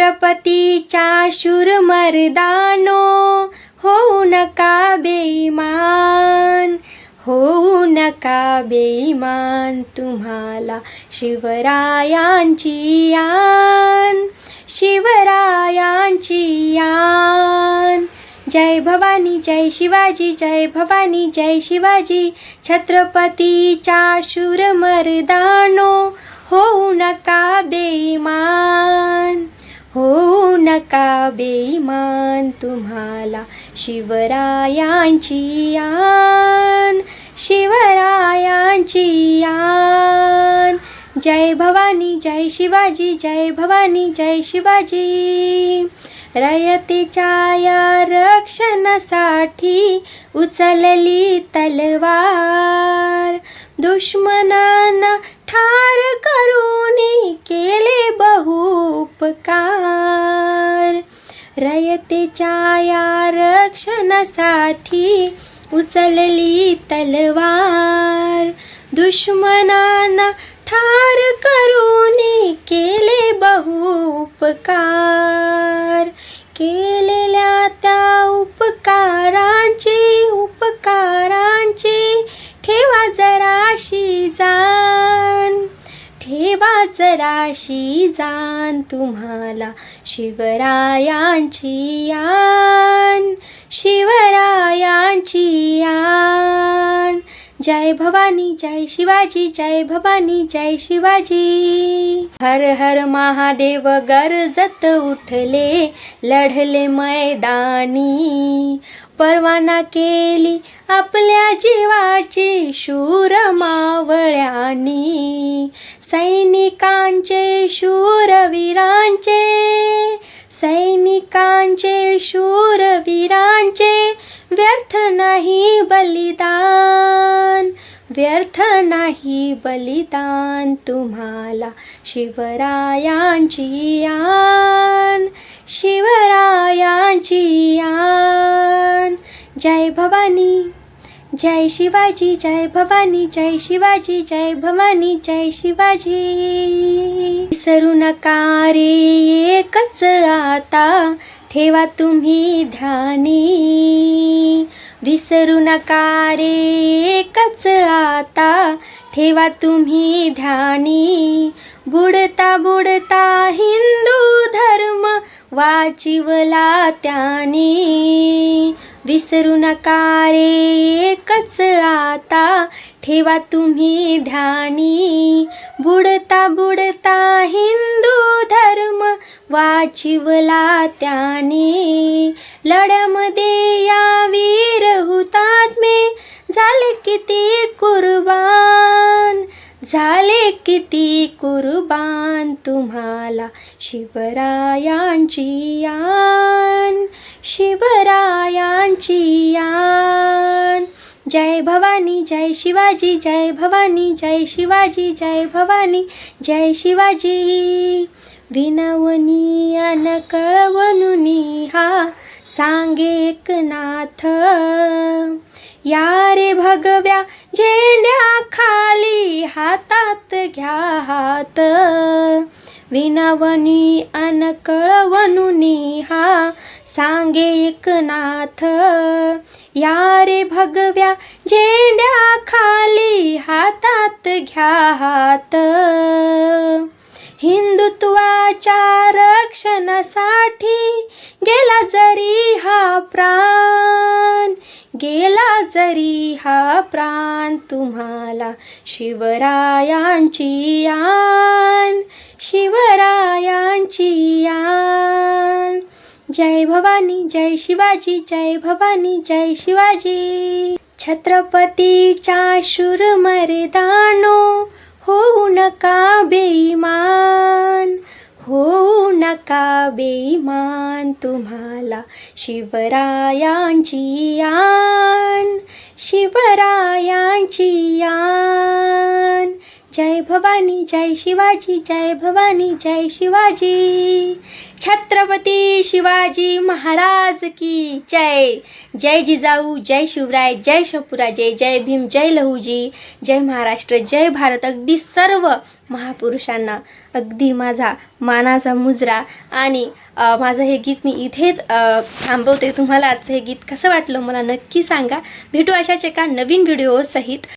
छत्रपतीच्या शूर मर्दानो होऊ नका बेईमान होऊ नका बेईमान तुम्हाला शिवरायांची यान शिवरायांची यान. जय भवानी जय शिवाजी जय भवानी जय शिवाजी छत्रपतीच्या शूर मर्दानो होऊ नका बेईमान तुम्हाला शिवरायांची यान शिवरायांची यान. जय भवानी जय शिवाजी जय भवानी जय शिवाजी. रयतेच्या या रक्षणासाठी उचलली तलवार. दुश्मनांना ठार करून केले बहुपकार रयतेच्या या रक्षणासाठी उचलली तलवार. दुश्मनांना ठार करून केले बहुपकार के जराशी जान तुम्हाला. शिवरायांची यान शिवरायांची यान. जय भवानी जय शिवाजी जय भवानी जय शिवाजी। हर हर महादेव गरजत उठले लढले मैदानी। परवाना केली आपल्या जीवाची शूर मावळ्यांनी। सैनिकांचे शूरवीरांचे सैनिकांचे शूरवीरांचे व्यर्थ नाही बलिदान। व्यर्थ नाही बलिदान तुम्हाला. शिवरायांची यान शिवरायांची यान जय भवानी जय शिवाजी जय भवानी जय शिवाजी जय भवानी जय शिवाजी. विसरू नका रे एकच आता ठेवा तुम्ही ध्यानी. विसरू नका रे एकच आता. ठेवा तुम्ही ध्यानी. बुडता बुडता हिंदू धर्म वाचिवला त्यानी. विसरू नका रे एकच आता. ठेवा तुम्ही ध्यानी. बुडता बुडता हिंदू धर्म वाचिवला त्यानी. लढ्यामध्ये या किती कुर्बान झाले किती कुर्बान तुम्हाला शिवरायांची यान शिवरायांची यान. जय भवानी जय शिवाजी जय भवानी जय शिवाजी जय भवानी जय शिवाजी. विनवनी अन कळवनुनी हा सांगे एकनाथ. या रे भगव्या झेंड्या खाली हातात घ्या हात. विनवनी अन कळवनुनी हा सांगे एकनाथ. या रे भगव्या झेंड्या खाली हातात घ्या हात. हिंदुत्वाच्या रक्षणासाठी गेला जरी हा प्राण गेला जरी हा प्राण तुम्हाला शिवरायांची यान शिवरायांची यान. जय भवानी जय शिवाजी जय भवानी जय शिवाजी. छत्रपतीच्या शूर मर्दानो होऊ नका बेईमान? होऊ नका बेईमान तुम्हाला शिवरायांची यान? शिवरायांची यान? जय भवानी जय शिवाजी जय भवानी जय शिवाजी। छत्रपती शिवाजी महाराज की जय। जय जिजाऊ जय शिवराय जय शपुराजे जय भीम जय लहूजी। जय महाराष्ट्र जय भारत अगदी सर्व महापुरुषांना अगदी माझा मानाचा मुजरा. आणि माझं हे गीत मी इथेच थांबवते. तुम्हाला आजचं हे गीत कसं वाटलं मला नक्की सांगा. भेटू अशाच एका नवीन व्हिडिओसहित